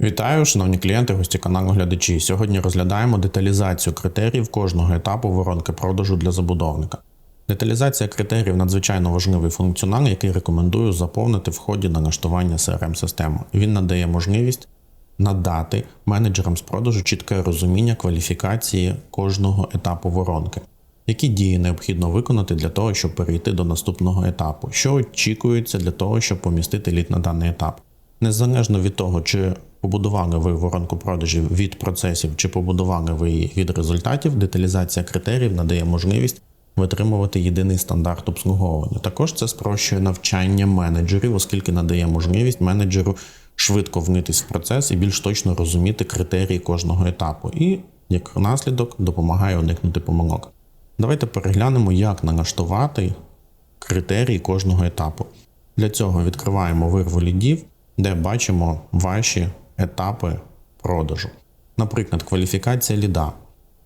Вітаю, шановні клієнти, гості каналу глядачі. Сьогодні розглядаємо деталізацію критеріїв кожного етапу воронки продажу для забудовника. Деталізація критеріїв надзвичайно важливий функціонал, який рекомендую заповнити в ході налаштування crm системи Він надає можливість надати менеджерам з продажу чітке розуміння кваліфікації кожного етапу воронки. Які дії необхідно виконати для того, щоб перейти до наступного етапу? Що очікується для того, щоб помістити лід на даний етап? Незалежно від того, чи побудували ви воронку продажів від процесів, чи побудували ви її від результатів, деталізація критеріїв надає можливість витримувати єдиний стандарт обслуговування. Також це спрощує навчання менеджерів, оскільки надає можливість менеджеру швидко внитись в процес і більш точно розуміти критерії кожного етапу. І як наслідок допомагає уникнути помилок. Давайте переглянемо, як налаштувати критерії кожного етапу. Для цього відкриваємо вирву лідів, де бачимо ваші етапи продажу. Наприклад, кваліфікація ліда.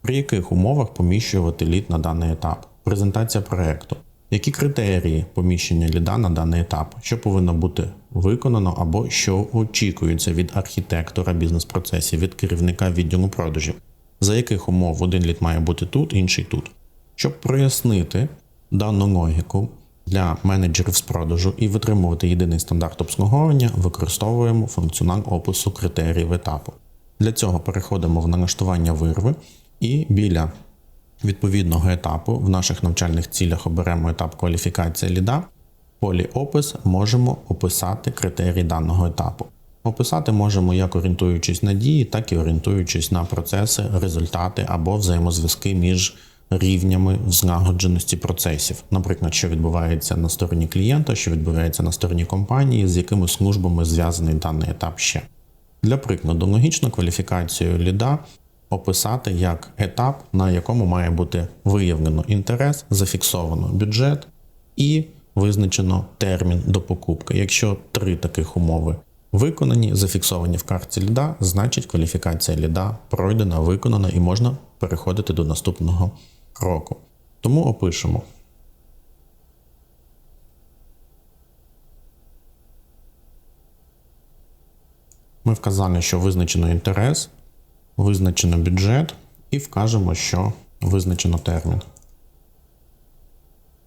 При яких умовах поміщувати лід на даний етап? Презентація проекту. Які критерії поміщення ліда на даний етап? Що повинно бути виконано або що очікується від архітектора бізнес-процесів, від керівника відділу продажів? За яких умов один лід має бути тут, інший тут? Щоб прояснити дану логіку для менеджерів з продажу і витримувати єдиний стандарт обслуговування, використовуємо функціонал опису критеріїв етапу. Для цього переходимо в налаштування вирви і біля відповідного етапу в наших навчальних цілях оберемо етап кваліфікація ліда. В полі опис можемо описати критерії даного етапу. Описати можемо як орієнтуючись на дії, так і орієнтуючись на процеси, результати або взаємозв'язки між рівнями злагодженості процесів. Наприклад, що відбувається на стороні клієнта, що відбувається на стороні компанії, з якими службами зв'язаний даний етап ще. Для прикладу, логічну кваліфікацію ліда описати як етап, на якому має бути виявлено інтерес, зафіксовано бюджет і визначено термін до покупки. Якщо три таких умови виконані, зафіксовані в картці ліда, значить кваліфікація ліда пройдена, виконана і можна переходити до наступного кроку. Тому опишемо. Ми вказали, що визначено інтерес, визначено бюджет і вкажемо, що визначено термін.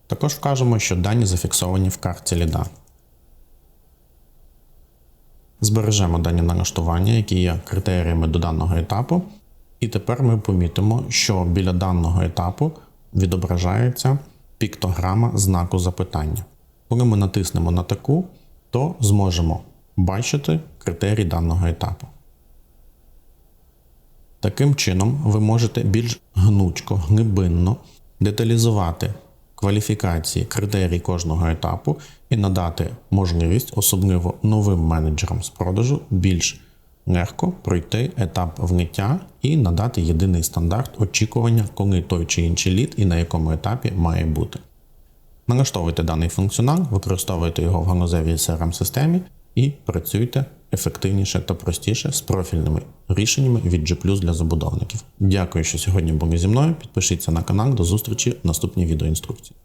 Також вкажемо, що дані зафіксовані в карті ліда. Збережемо дані налаштування, які є критеріями до даного етапу. І тепер ми помітимо, що біля даного етапу відображається піктограма знаку запитання. Коли ми натиснемо на таку, то зможемо бачити критерії даного етапу. Таким чином, ви можете більш гнучко, глибинно деталізувати кваліфікації критерії кожного етапу і надати можливість, особливо новим менеджерам з продажу, більш легко пройти етап вниття і надати єдиний стандарт очікування, коли той чи інший лід і на якому етапі має бути. Налаштовуйте даний функціонал, використовуйте його в ганузевій crm системі і працюйте ефективніше та простіше з профільними рішеннями від G для забудовників. Дякую, що сьогодні були зі мною. Підпишіться на канал. До зустрічі в наступній відеоінструкції.